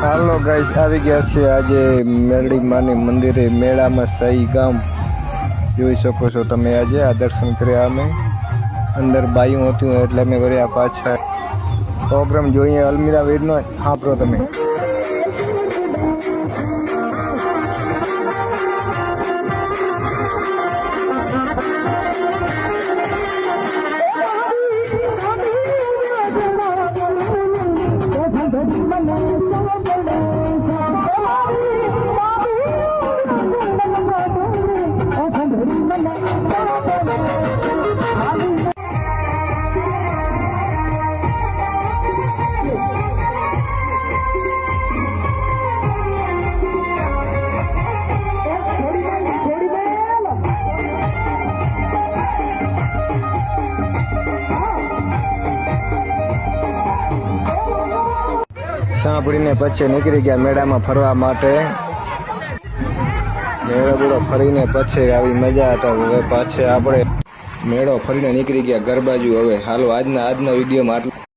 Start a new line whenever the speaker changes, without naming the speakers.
હાલો guys આવી ગયા છે આજે મેરડી માની મંદિરે મેળામાં સહી ગામ. જોઈ શકો છો તમે આજે, આ દર્શન કર્યા અમે. અંદર બાયું હતું એટલે અમે વર્યા પાછા. પ્રોગ્રામ જોઈએ, અલમીરા વીરનો સાંભળો તમે. Thank you. સાંભળીને પછી નીકળી ગયા મેળામાં ફરવા માટે. મેળો બેળો ફરીને પછી આવી મજા હતા હવે પાછે આપણે મેળો ફરીને નીકળી ગયા ગરબાજુ હવે હાલો આજના આજના વિડીયોમાં આટલું.